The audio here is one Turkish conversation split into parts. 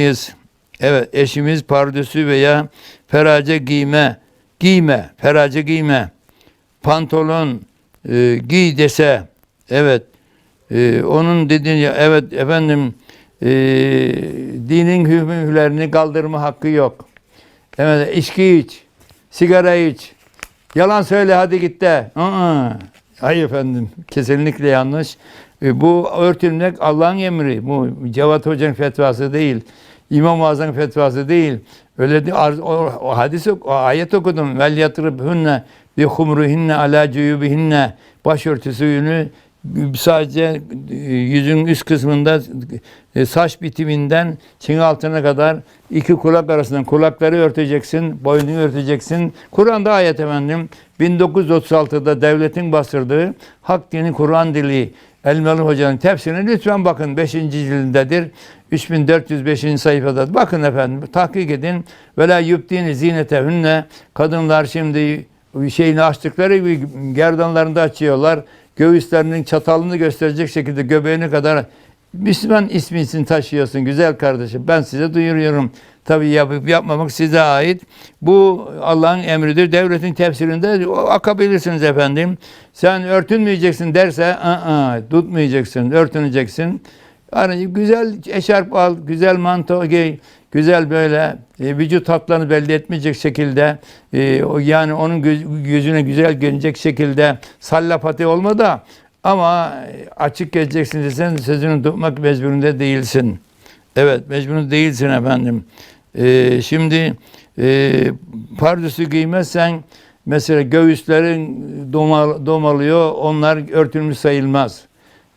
Biz, Evet, eşimiz pardösü veya ferace giyme, giyme, ferace giyme, pantolon e, giy dese, evet, e, onun dediğini, evet efendim, e, dinin hükümlerini kaldırma hakkı yok. Evet, içki iç, sigara iç, yalan söyle hadi git de. Aa, hayır efendim, kesinlikle yanlış. E, bu örtünmek Allah'ın emri. Bu Cevat Hoca'nın fetvası değil. İmam-ı Azam'ın fetvası değil. Öyle değil. O, o hadis, o ayet okudum. Vel yatırıbhünne bi humruhinne ala cuyubihinne başörtüsünü sadece e, yüzün üst kısmında e, saç bitiminden çin altına kadar iki kulak arasından kulakları örteceksin, boynunu örteceksin. Kur'an'da ayet efendim 1936'da devletin bastırdığı Hak Dini Kur'an Dili Elmalı Hoca'nın tefsirine lütfen bakın 5. cilindedir. 3405. sayfada. Bakın efendim tahkik edin. Ve la yubdini zinetehünne kadınlar şimdi şeyini açtıkları gibi gerdanlarını da açıyorlar. Göğüslerinin çatalını gösterecek şekilde göbeğine kadar Müslüman ismini taşıyorsun güzel kardeşim. Ben size duyuruyorum. Tabii yapıp yapmamak size ait. Bu Allah'ın emridir. Devletin tefsirinde akabilirsiniz efendim. Sen örtünmeyeceksin derse ı tutmayacaksın, örtüneceksin. Yani güzel eşarp al, güzel manto giy, güzel böyle e, vücut hatlarını belli etmeyecek şekilde e, o yani onun göz- gözüne güzel görünecek şekilde sallapati olma da ama açık geleceksin desen sözünü tutmak mecburunda değilsin. Evet mecbur değilsin efendim. E, şimdi e, pardüsü giymezsen mesela göğüslerin domal, domalıyor onlar örtülmüş sayılmaz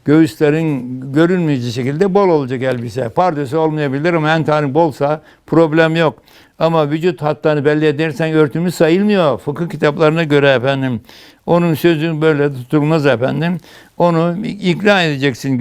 göğüslerin görünmeyeceği şekilde bol olacak elbise. Pardösü olmayabilir ama entarin bolsa problem yok. Ama vücut hatlarını belli edersen örtümüz sayılmıyor. Fıkıh kitaplarına göre efendim. Onun sözü böyle tutulmaz efendim. Onu ikna edeceksin.